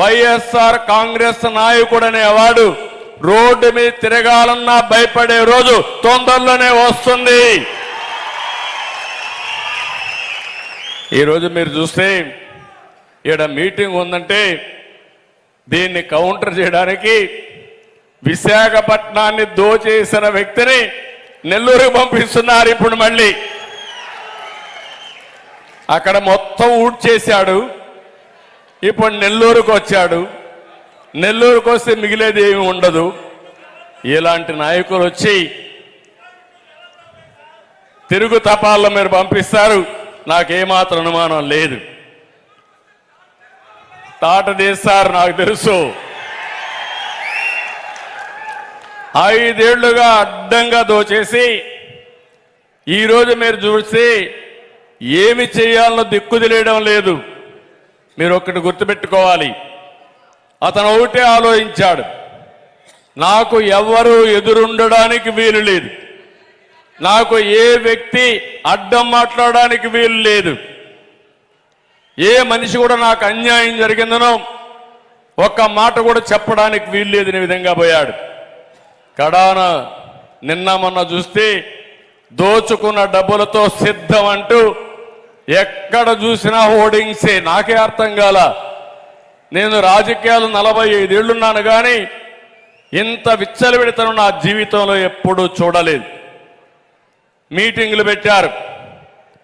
వైఎస్ఆర్ కాంగ్రెస్ నాయకుడు అనేవాడు రోడ్డు మీద తిరగాలన్నా భయపడే రోజు తొందరలోనే వస్తుంది. ఈరోజు మీరు చూస్తే ఈడ మీటింగ్ ఉందంటే దీన్ని కౌంటర్ చేయడానికి విశాఖపట్నాన్ని దోచేసిన వ్యక్తిని నెల్లూరుకి పంపిస్తున్నారు ఇప్పుడు మళ్ళీ. అక్కడ మొత్తం ఊడ్చేశాడు. ఇప్పుడు నెల్లూరుకు వచ్చాడు. నెల్లూరుకు వస్తే మిగిలేది ఏమి ఉండదు. ఇలాంటి నాయకులు వచ్చి తిరుగు తపాల్లో మీరు పంపిస్తారు. నాకేమాత్రం అనుమానం లేదు. తాట తీస్తారు నాకు తెలుసు. ఐదేళ్ళుగా అడ్డంగా దోచేసి ఈరోజు మీరు చూస్తే ఏమి చేయాలనో దిక్కు తెలియడం లేదు. మీరు ఒక్కటి గుర్తుపెట్టుకోవాలి. అతను ఒకటే ఆలోచించాడు. నాకు ఎవరు ఎదురుండడానికి వీలు లేదు. నాకు ఏ వ్యక్తి అడ్డం మాట్లాడడానికి వీలు లేదు. ఏ మనిషి కూడా నాకు అన్యాయం జరిగిందనో ఒక్క మాట కూడా చెప్పడానికి వీలు లేదని విధంగా పోయాడు. కడాన నిన్న మొన్న చూస్తే దోచుకున్న డబ్బులతో సిద్ధం అంటూ ఎక్కడ చూసినా హోర్డింగ్సే నాకే అర్థం కాల. నేను రాజకీయాలు నలభై ఐదేళ్ళున్నాను కానీ ఇంత విచ్చలవిడితనం నా జీవితంలో ఎప్పుడూ చూడలేదు. మీటింగులు పెట్టారు.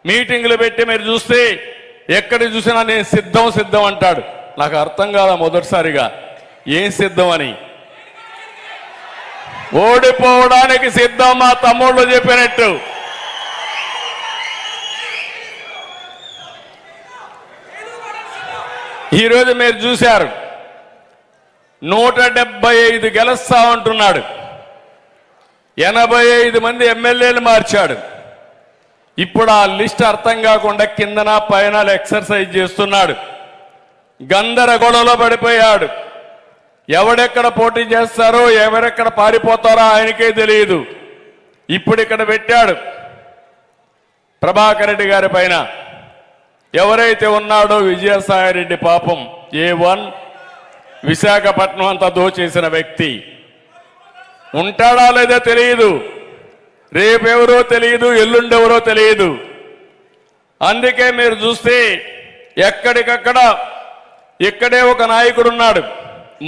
మీటింగులు పెట్టి మీరు చూస్తే ఎక్కడ చూసినా నేను సిద్ధం సిద్ధం అంటాడు. నాకు అర్థం కాదా మొదటిసారిగా. ఏం సిద్ధం అని? ఓడిపోవడానికి సిద్ధం మా తమ్ముళ్ళు చెప్పినట్టు. ఈరోజు మీరు చూశారు. నూట డెబ్బై ఐదు గెలుస్తా ఉంటున్నాడు ఎనభై ఐదు మంది ఎమ్మెల్యేలు మార్చాడు. ఇప్పుడు ఆ లిస్ట్ అర్థం కాకుండా కిందన పైన ఎక్సర్సైజ్ చేస్తున్నాడు. గందరగోళంలో పడిపోయాడు. ఎవడెక్కడ పోటీ చేస్తారో ఎవరెక్కడ పారిపోతారో ఆయనకే తెలియదు. ఇప్పుడు ఇక్కడ పెట్టాడు. ప్రభాకర్ రెడ్డి గారి పైన ఎవరైతే ఉన్నాడో విజయసాయిరెడ్డి పాపం ఏ వన్ విశాఖపట్నం అంతా దోచేసిన వ్యక్తి. ఉంటాడా లేదో తెలియదు రేపెవరో తెలియదు ఎల్లుండెవరో తెలియదు అందుకే మీరు చూస్తే ఎక్కడికక్కడ ఇక్కడే ఒక నాయకుడు ఉన్నాడు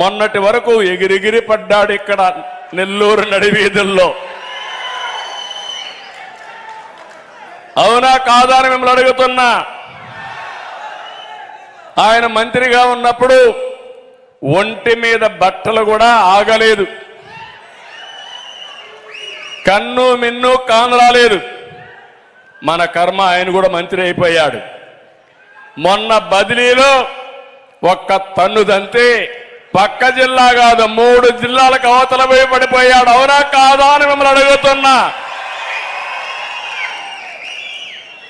మొన్నటి వరకు ఎగిరిగిరి పడ్డాడు ఇక్కడ నెల్లూరు నడివీధుల్లో అవునా కాదా అని మిమ్మల్ని అడుగుతున్నా. ఆయన మంత్రిగా ఉన్నప్పుడు ఒంటి మీద బట్టలు కూడా ఆగలేదు. కన్ను మిన్ను కాను రాలేదు. మన కర్మ ఆయన కూడా మంత్రి అయిపోయాడు. మొన్న బదిలీలో ఒక్క తన్నుదంతే పక్క జిల్లా కాదు మూడు జిల్లాలకు అవతల పోయి పడిపోయాడు. అవునా కాదా అని మిమ్మల్ని అడుగుతున్నా.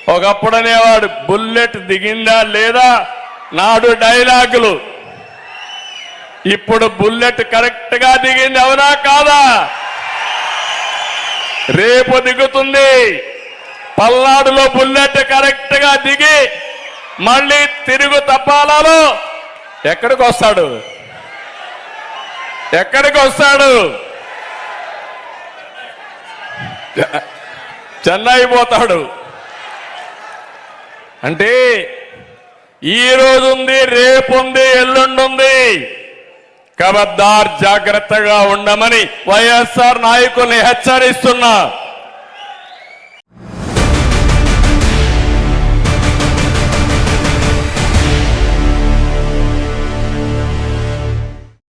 ఒకప్పుడు అనేవాడు బుల్లెట్ దిగిందా లేదా నాడు డైలాగులు. ఇప్పుడు బుల్లెట్ కరెక్ట్గా దిగింది అవునా కాదా? రేపు దిగుతుంది. పల్నాడులో బుల్లెట్ కరెక్ట్గా దిగి మళ్ళీ తిరుగు తప్పాలలో ఎక్కడికి వస్తాడు? ఎక్కడికి వస్తాడు? చెన్నై పోతాడు. అంటే ఈ రోజు ఉంది రేపు ఉంది ఎల్లుండి ఉంది కబద్దార్ జాగ్రత్తగా ఉండమని వైఎస్ఆర్ నాయకుల్ని హెచ్చరిస్తున్నా.